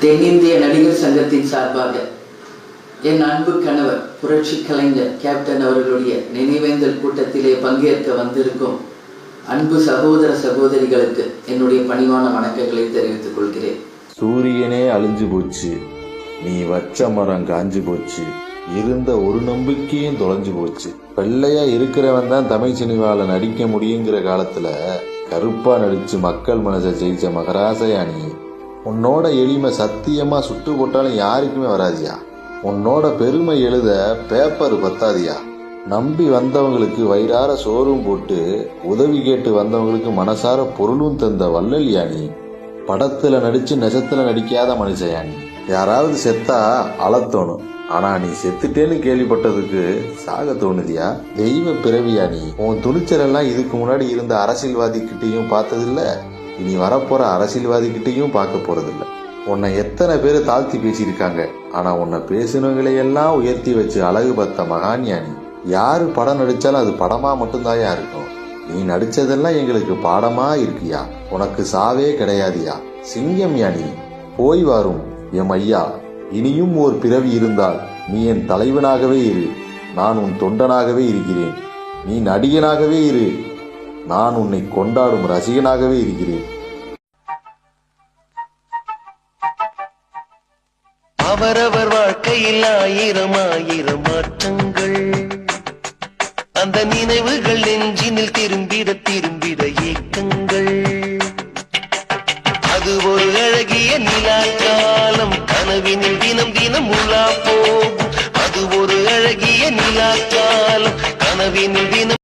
தென்னிந்திய நடிகர் சங்கத்தின் சார்பாக என் அன்பு கணவர் புரட்சி கலைஞர் கேப்டன் அவர்களுடைய நினைவேந்தல் கூட்டத்திலே பங்கேற்க வந்திருக்கும் அன்பு சகோதர சகோதரிகளுக்கு என்னுடைய பணிவான வணக்கங்களை தெரிவித்துக் கொள்கிறேன். சூரியனே அழிஞ்சு போச்சு. நீ வச்ச மரம் காஞ்சு போச்சு. இருந்த ஒரு நம்பிக்கையும் தொலைஞ்சு போச்சு. வெள்ளையா இருக்கிறவன் தான் தமிழ் சினிமாவில் நடிக்க முடியுங்கிற காலத்துல கருப்பா நடிச்சு மக்கள் மனசை ஜெயிச்ச மகராசையா நீ. உன்னோட எளிமை சத்தியமா சுட்டு போட்டாலும் யாருக்குமே வராதியா? உன்னோட பெருமை எழுத பேப்பர் பத்தாதியா? நம்பி வந்தவங்களுக்கு வயிறார சோறும் போட்டு உதவி கேட்டு வந்தவங்களுக்கு மனசார பொருளும் தந்த வள்ளல்யா நீ? படத்துல நடிச்சு நெசத்துல நடிக்காத மனுஷயா நீ? யாராவது செத்தா அழத்தோணும் ஆனா நீ செத்துட்டேன்னு கேள்விப்பட்டதுக்கு சாக தோணுதியா? தெய்வ பிறவியா நீ? உன் துணிச்சல் எல்லாம் இதுக்கு முன்னாடி இருந்த அரசியல்வாதி கிட்டையும் பார்த்ததில்ல. இனி வரப்போற அரசியல்வாதிகிட்டையும் பார்க்க போறதில்ல. உன்னை எத்தனை பேர் தாழ்த்தி பேசியிருக்காங்க. ஆனா உன்னை பேசினவங்களையெல்லாம் உயர்த்தி வச்சு அழகு பார்த்த மகான்யானி யாரு படம் நடிச்சாலும் அது படமா மட்டும்தாயா இருக்கும். நீ நடிச்சதெல்லாம் எங்களுக்கு பாடமா இருக்கியா? உனக்கு சாவே கிடையாதியா? சிங்கம் யானி போய் வரும் எம் ஐயா. இனியும் ஓர் பிறவி இருந்தால் நீ என் தலைவனாகவே இரு. நான் உன் தொண்டனாகவே இருக்கிறேன். நீ நடிகனாகவே இரு. நான் உன்னை கொண்டாடும் ரசிகனாகவே இருக்கிறேன். அவரவர் வாழ்க்கையில் ஆயிரம் ஆயிரம் மாற்றங்கள் அந்த நினைவுகள் நெஞ்சினில் திரும்பிட திரும்பிட ஏக்கங்கள். அது ஒரு அழகிய நிலா காலம் கனவினில் தினம் தினம் உலா போகும். அது ஒரு அழகிய நிலா காலம் கனவினில் தினம்